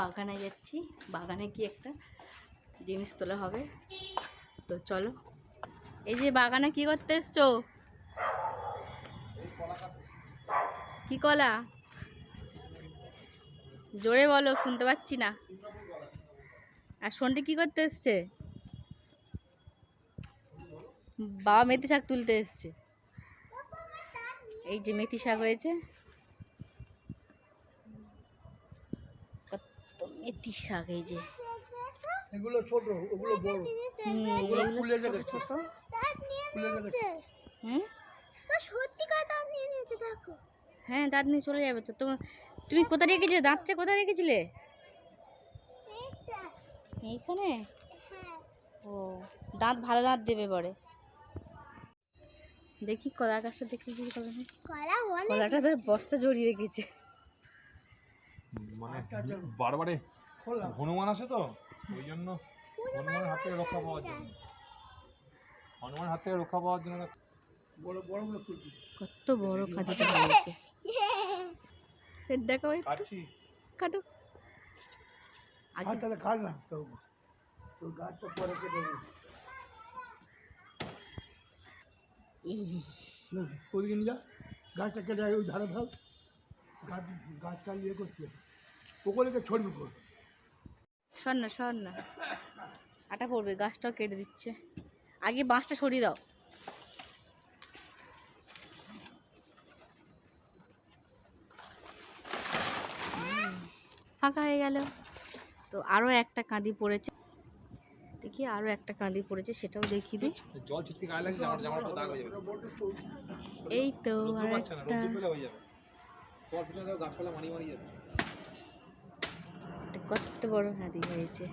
বাগানে যাচ্ছি। বাগানে কি একটা জিনিস তোলা হবে। তো চলো। এই যে বাগানে কি করতে এসছো? কি কলা? জোরে বলো, শুনতে পাচ্ছি না। আর সন্ডি কি করতে এসছে? বাবা মেথি শাক তুলতে এসছে। এই যে মেথি শাক হয়েছে কত মেথি শাক এই যে। এগুলো ছোট ওগুলো বড়। ওগুলো ফুলে গেছে। ছোট। ফুলে গেছে। হুম? সত্যি কথা নিয়ে নিচ্ছে দেখো। হ্যাঁ দাঁত নিয়ে চলে যাবে তো। তোমার তুমি কোথায় রেখেছিলে? দাঁতটা কোথায় রেখেছিলে? এইখানে? হ্যাঁ। ও দাঁত ভালো দাঁত দেবে পরে। দেখি কলা গাছটা দেখি কলাটা তার বস্তা জড়িয়ে গেছে। মানে বারবারে হনুমান আছে তো ওই জন্য হনুমানের হাত থেকে রক্ষা পাওয়ার জন্য। হনুমানের হাত থেকে রক্ষা পাওয়ার জন্য বড় কত বড় হয়েছে দেখো কাটছি। কাটো। তাহলে খাল না তো তোর গাছটা পরে কেটে ওইদিকে নিয়ে যা। গাছটা কেটে ওই ধারে ফেল। গাছ গাছটা ইয়ে করতে ওগুলোকে ছড়বি কর সর না সর না। আটা পড়বে গাছটাও কেটে দিচ্ছে। আগে বাঁশটা সরিয়ে দাও। ফাঁকা হয়ে গেল। তো আরও একটা কাঁদি পড়েছে। দেখি আরও একটা কাঁদি পড়েছে সেটাও দেখিয়ে দিই। জল ছিটকে গায়ে লাগছে জামার জামার দাগ হয়ে যাবে। এই তো আর একটা রোদ্দুর পেলে হয়ে যাবে তোমার পিছনে দেখো গাছপালা মারি মারি যাচ্ছে। একটা কত বড় হাতি হয়েছে।